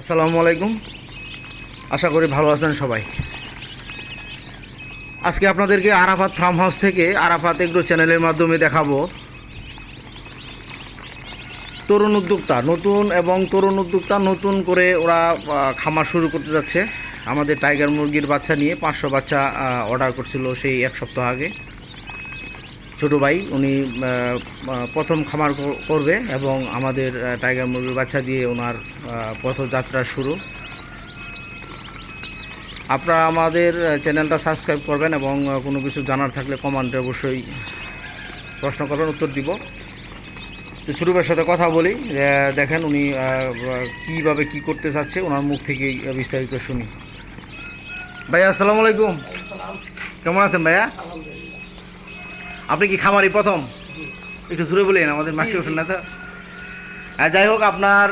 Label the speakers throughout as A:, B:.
A: আসসালামু আলাইকুম। আশা করি ভালো আছেন সবাই। আজকে আপনাদেরকে আরাফাত ফার্ম হাউস থেকে আরাফাত এগ্রো চ্যানেলের মাধ্যমে দেখাবো। তরুণ উদ্যোক্তা, নতুন এবং তরুণ উদ্যোক্তা নতুন করে ওরা খামার শুরু করতে যাচ্ছে। আমাদের টাইগার মুরগির বাচ্চা নিয়ে পাঁচশো বাচ্চা অর্ডার করছিল সেই এক সপ্তাহ আগে। ছোটো ভাই উনি প্রথম খামার করবে এবং আমাদের টাইগার মুরগির বাচ্চা দিয়ে ওনার পথযাত্রা শুরু। আপনারা আমাদের চ্যানেলটা সাবস্ক্রাইব করবেন এবং কোনো কিছু জানার থাকলে কমেন্টে অবশ্যই প্রশ্ন করবেন উত্তর দিব। তো ছোটো ভাইয়ের সাথে কথা বলি দেখেন উনি কীভাবে কী করতে চাচ্ছে ওনার মুখ থেকেই বিস্তারিত শুনি। ভাইয়া আসসালামু আলাইকুম। কেমন আছেন ভাইয়া? আপনি কি খামারি প্রথম? একটু জোরে বলেন আমাদের মাইক্রোফোন না তো যাই হোক আপনার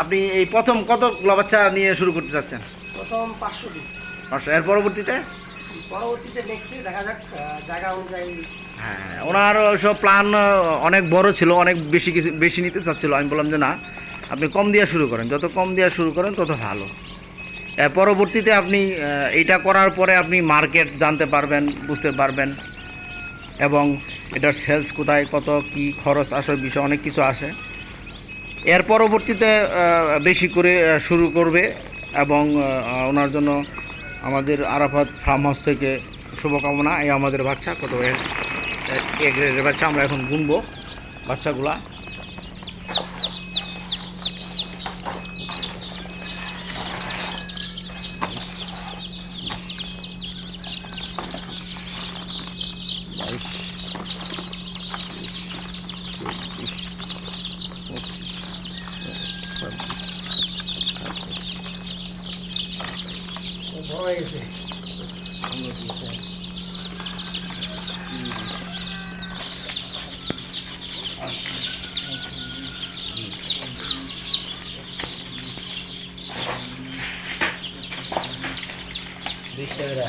A: আপনি এই প্রথম কতগুলো বাচ্চা নিয়ে শুরু করতে চাচ্ছেন?
B: প্রথম পাঁচশো পিস
A: পাঁচশো। এর পরবর্তীতে?
B: পরবর্তীতে নেক্সট দেখা যাক জায়গা অনুযায়ী।
A: হ্যাঁ ওনার সব প্ল্যান অনেক বড় ছিল অনেক বেশি কিছু বেশি নিতে চাচ্ছিল। আমি বললাম যে না আপনি কম দিয়ে শুরু করেন। যত কম দিয়ে শুরু করেন তত ভালো। এর পরবর্তীতে আপনি এইটা করার পরে আপনি মার্কেট জানতে পারবেন বুঝতে পারবেন। এবং এটার সেলস কোথায়, কত, কি খরচ আসে বিষয় অনেক কিছু আসে। এর পরবর্তীতে বেশি করে শুরু করবে এবং ওনার জন্য আমাদের আরাফাত ফার্ম হাউস থেকে শুভকামনা। এই আমাদের বাচ্চা, কত, এ- এ- এ গ্রেডের বাচ্চা, আমরা এখন গুনবো বাচ্চাগুলা।
B: বড় হয়ে গেছে
A: বিশ টাকা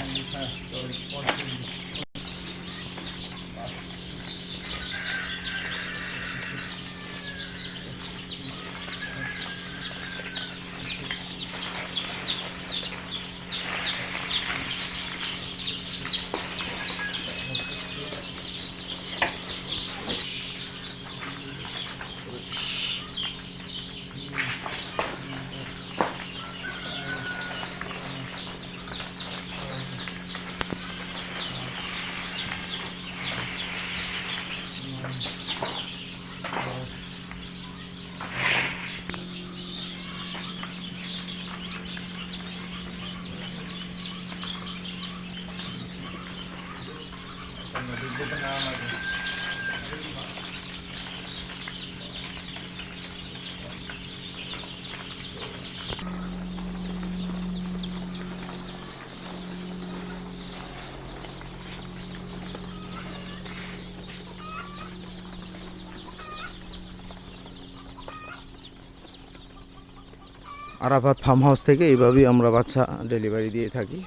A: আরাফাত ফার্ম হাউস থেকে এইভাবেই আমরা বাচ্চা ডেলিভারি দিয়ে থাকি।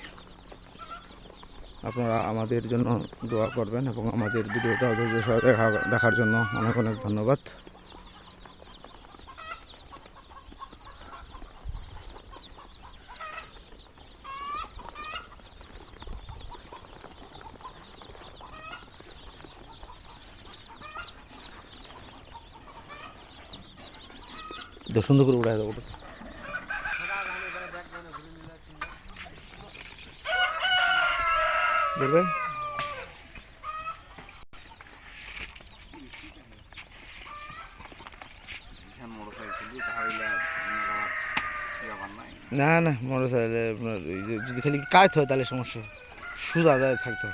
A: আপনারা আমাদের জন্য দোয়া করবেন এবং আমাদের ভিডিওটা দেখা দেখার জন্য অনেক অনেক ধন্যবাদ। সুন্দর করে উড়াই দেবো। দেখবেন না না মোটর সাইকেলে আপনার যদি খালি কাজ হয় তাহলে সমস্যা। সোজা যায়, থাকতে